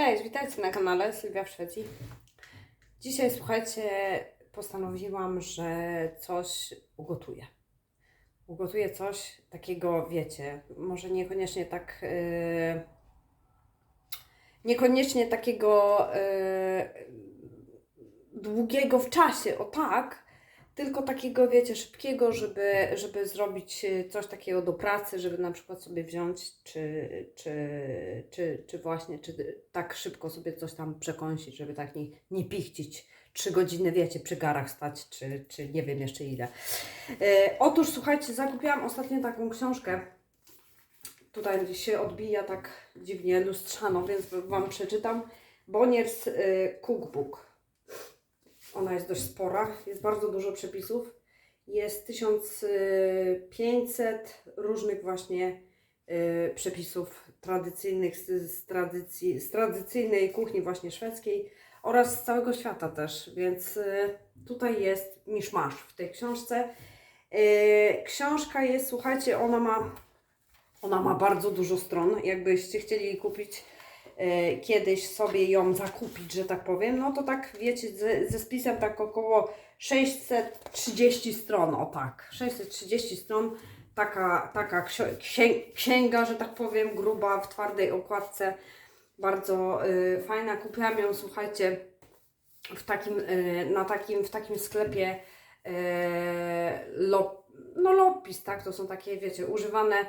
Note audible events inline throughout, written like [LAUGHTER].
Cześć, witajcie na kanale Sylwia w Szwecji. Dzisiaj słuchajcie, postanowiłam, że coś ugotuję. Ugotuję coś takiego, wiecie, może niekoniecznie tak. Yy, niekoniecznie takiego yy, długiego w czasie, o tak, tylko takiego, wiecie, szybkiego, żeby, żeby zrobić y, coś takiego do pracy, żeby na przykład sobie wziąć, czy, czy, czy, czy właśnie, czy tak szybko sobie coś tam przekąsić, żeby tak nie, nie pichcić trzy godziny, wiecie, przy garach stać, czy, czy nie wiem jeszcze ile. E, otóż, słuchajcie, zakupiłam ostatnio taką książkę, tutaj się odbija tak dziwnie lustrzano, więc Wam przeczytam. Bonniers y, Cookbook. Ona jest dość spora, jest bardzo dużo przepisów. Jest 1500 różnych właśnie y, przepisów tradycyjnych z, z, tradycji, z tradycyjnej kuchni właśnie szwedzkiej oraz z całego świata też, więc y, tutaj jest miszmasz w tej książce. Y, książka jest, słuchajcie, ona ma, ona ma bardzo dużo stron. Jakbyście chcieli kupić, kiedyś sobie ją zakupić, że tak powiem, no to tak wiecie, ze, ze spisem tak około 630 stron, o tak, 630 stron, taka, taka księga, że tak powiem, gruba, w twardej okładce, bardzo y, fajna, kupiłam ją, słuchajcie, w takim, y, na takim, w takim sklepie y, lop, no Lopis, tak, to są takie, wiecie, używane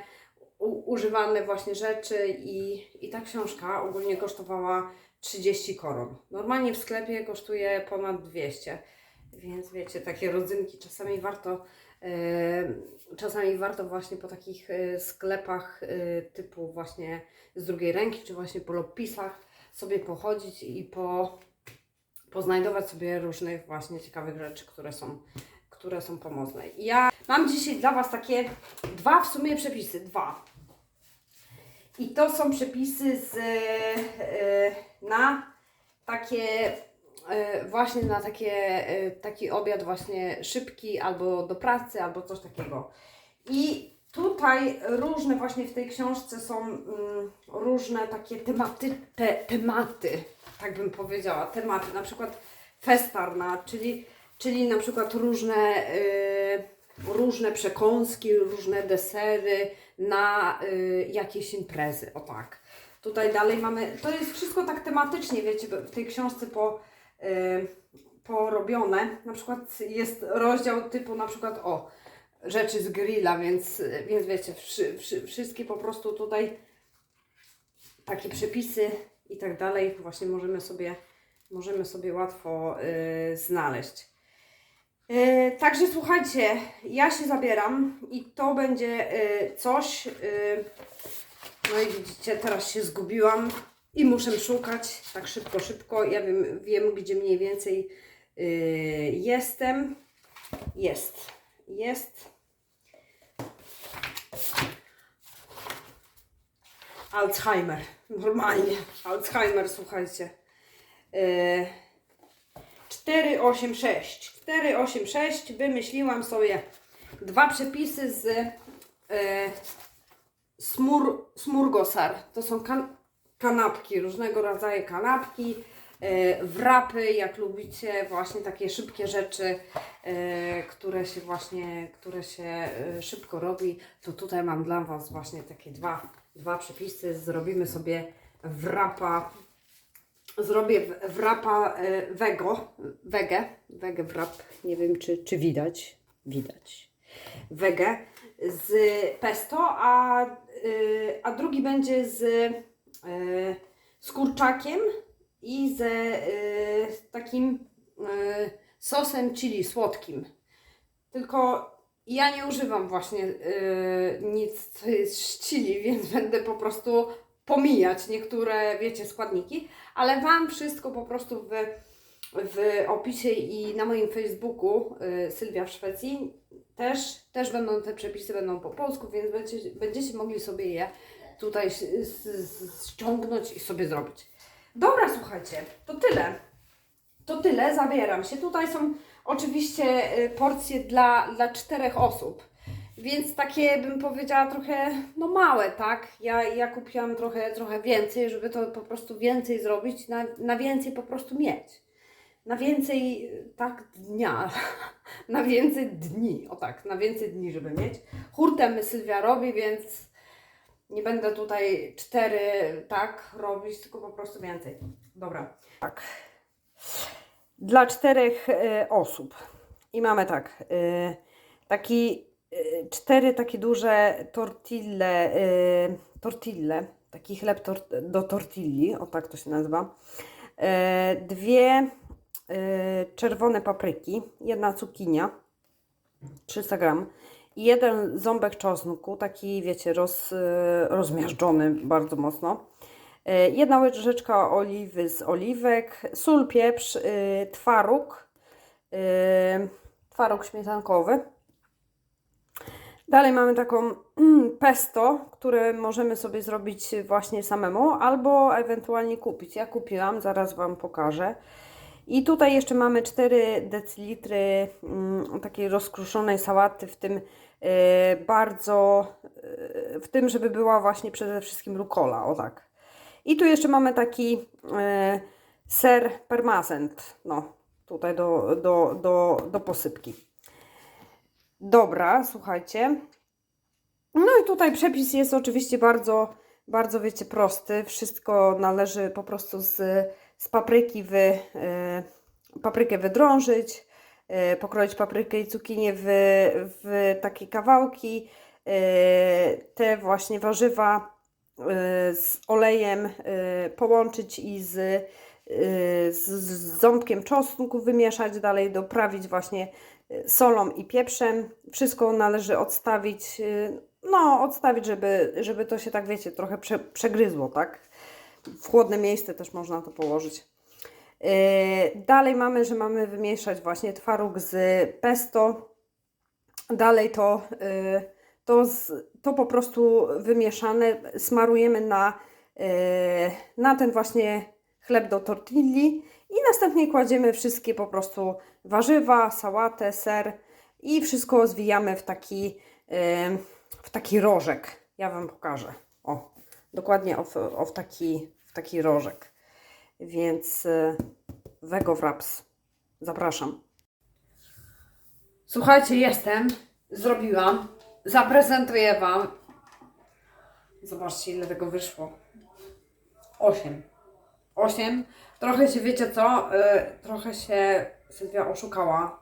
u, używane właśnie rzeczy i ta książka ogólnie kosztowała 30 koron. Normalnie w sklepie kosztuje ponad 200, więc wiecie, takie rodzynki czasami warto e, czasami warto właśnie po takich e, sklepach e, typu właśnie z drugiej ręki, czy właśnie po lopisach sobie pochodzić i po, poznajdować sobie różnych właśnie ciekawych rzeczy, które są, które są pomocne. Ja mam dzisiaj dla Was takie dwa w sumie przepisy, dwa. I to są przepisy z, e, na takie e, właśnie na takie, e, taki obiad właśnie szybki albo do pracy, albo coś takiego. I tutaj różne właśnie w tej książce są mm, różne takie tematy, te, tematy, tak bym powiedziała, tematy, na przykład festarna, czyli, czyli na przykład różne, y, różne przekąski, różne desery na y, jakieś imprezy, o tak. Tutaj dalej mamy, to jest wszystko tak tematycznie, wiecie, w tej książce po, y, porobione. Na przykład jest rozdział typu na przykład o rzeczy z grilla, więc, więc wiecie, wszy, wszy, wszystkie po prostu tutaj takie przepisy i tak dalej właśnie możemy sobie, możemy sobie łatwo y, znaleźć. Y, także słuchajcie, ja się zabieram i to będzie y, coś. y, no i widzicie, teraz się zgubiłam i muszę szukać tak szybko, szybko. Ja wiem, wiem gdzie mniej więcej jestem. Jest, jest. Alzheimer, normalnie. Alzheimer, słuchajcie. 486. 486 wymyśliłam sobie dwa przepisy z e, smur, smurgosar. To są kan, kanapki, różnego rodzaju kanapki, e, wrapy, jak lubicie, właśnie takie szybkie rzeczy, e, które się właśnie, które się szybko robi. To tutaj mam dla Was właśnie takie dwa, dwa przepisy. Zrobimy sobie wrapa zrobię wrapa e, wego, wege, wege wrap, nie wiem czy, czy widać, widać, wege z pesto, a, y, a drugi będzie z, y, z kurczakiem i ze y, takim sosem chili słodkim. Tylko ja nie używam właśnie nic co jest z chili, [LAUGHS] więc będę po prostu pomijać niektóre, wiecie, składniki, ale Wam wszystko po prostu w, w opisie i na moim Facebooku y, Sylwia w Szwecji też, też będą te przepisy, będą po polsku, więc będziecie, będziecie mogli sobie je tutaj ściągnąć i sobie zrobić. Dobra, słuchajcie, to tyle. To tyle, zabieram się. Tutaj są oczywiście y, porcje dla, dla czterech osób. Więc takie bym powiedziała trochę no małe, tak? Ja, ja kupiłam trochę, trochę więcej, żeby to po prostu więcej zrobić, na, na więcej po prostu mieć. Na więcej tak dnia, [LAUGHS] na więcej dni, o tak, na więcej dni, żeby mieć. Hurtem Sylwia robi, więc nie będę tutaj cztery tak robić, tylko po prostu więcej. Dobra. Tak. Dla czterech e, osób. I mamy tak, e, taki cztery takie duże tortille, e, tortille, taki chleb tor do tortilli, o tak to się nazywa. E, dwie e, czerwone papryki, jedna cukinia, 300 gram i jeden ząbek czosnku, taki wiecie, roz, rozmiażdżony bardzo mocno. Jedna łyżeczka oliwy z oliwek, sól, pieprz, y, twaróg, y, twaróg śmietankowy. Dalej mamy taką mm, pesto, które możemy sobie zrobić właśnie samemu, albo ewentualnie kupić. Ja kupiłam, zaraz Wam pokażę. I tutaj jeszcze mamy 4 decylitry mm, takiej rozkruszonej sałaty, w tym e, bardzo, e, w tym, żeby była właśnie przede wszystkim rukola, o tak. I tu jeszcze mamy taki e, ser permazent, no tutaj do, do, do, do posypki. Dobra, słuchajcie. No i tutaj przepis jest oczywiście bardzo, bardzo wiecie, prosty. Wszystko należy po prostu z, z papryki wy, e, paprykę wydrążyć, e, pokroić paprykę i cukinię w, w takie kawałki. E, te właśnie warzywa z olejem połączyć i z, z, ząbkiem czosnku wymieszać, dalej doprawić właśnie solą i pieprzem. Wszystko należy odstawić, e, no odstawić, żeby, żeby to się tak wiecie, trochę prze, przegryzło, tak? W chłodne miejsce też można to położyć. E, Dalej mamy, że mamy wymieszać właśnie twaróg z pesto. Dalej to, e, to, to po prostu wymieszane smarujemy na, na ten właśnie chleb do tortilli i następnie kładziemy wszystkie po prostu warzywa, sałatę, ser i wszystko zwijamy w taki, e, w taki rożek. Ja Wam pokażę. O, dokładnie o, o w, taki, w taki rożek. Więc e, Wego Wraps. Zapraszam. Słuchajcie, jestem. Zrobiłam. Zaprezentuję Wam. Zobaczcie, ile tego wyszło. Osiem. Osiem. Trochę się, wiecie co? Y, trochę się Sylwia oszukała.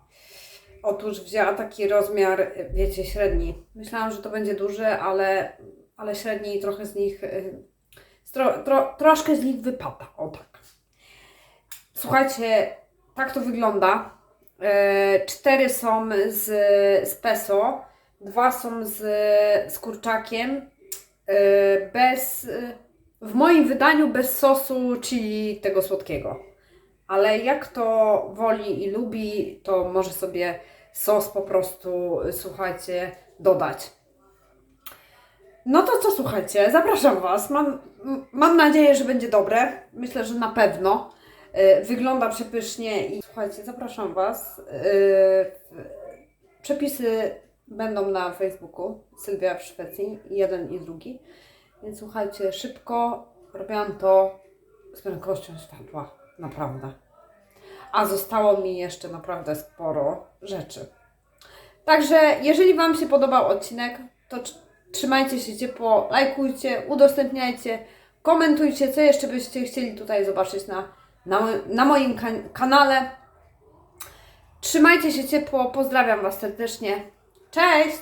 Otóż wzięła taki rozmiar, y, wiecie, średni. Myślałam, że to będzie duży, ale, ale średni i trochę z nich, y, tro, tro, troszkę z nich wypada. O tak. Słuchajcie, tak to wygląda. Cztery są z, z peso, dwa są z, z kurczakiem, bez, w moim wydaniu bez sosu chili tego słodkiego. Ale jak to woli i lubi, to może sobie sos po prostu, słuchajcie, dodać. No to co, słuchajcie, zapraszam Was. Mam, mam nadzieję, że będzie dobre. Myślę, że na pewno. E, Wygląda przepysznie i słuchajcie, zapraszam Was. E, Przepisy będą na Facebooku Sylwia w Szwecji, jeden i drugi. Więc słuchajcie, szybko robiłam to z prędkością światła, naprawdę. A zostało mi jeszcze naprawdę sporo rzeczy. Także, jeżeli Wam się podobał odcinek, to tr- trzymajcie się ciepło, lajkujcie, udostępniajcie, komentujcie, co jeszcze byście chcieli tutaj zobaczyć na, na, na moim kan- kanale. Trzymajcie się ciepło, pozdrawiam Was serdecznie. Cześć!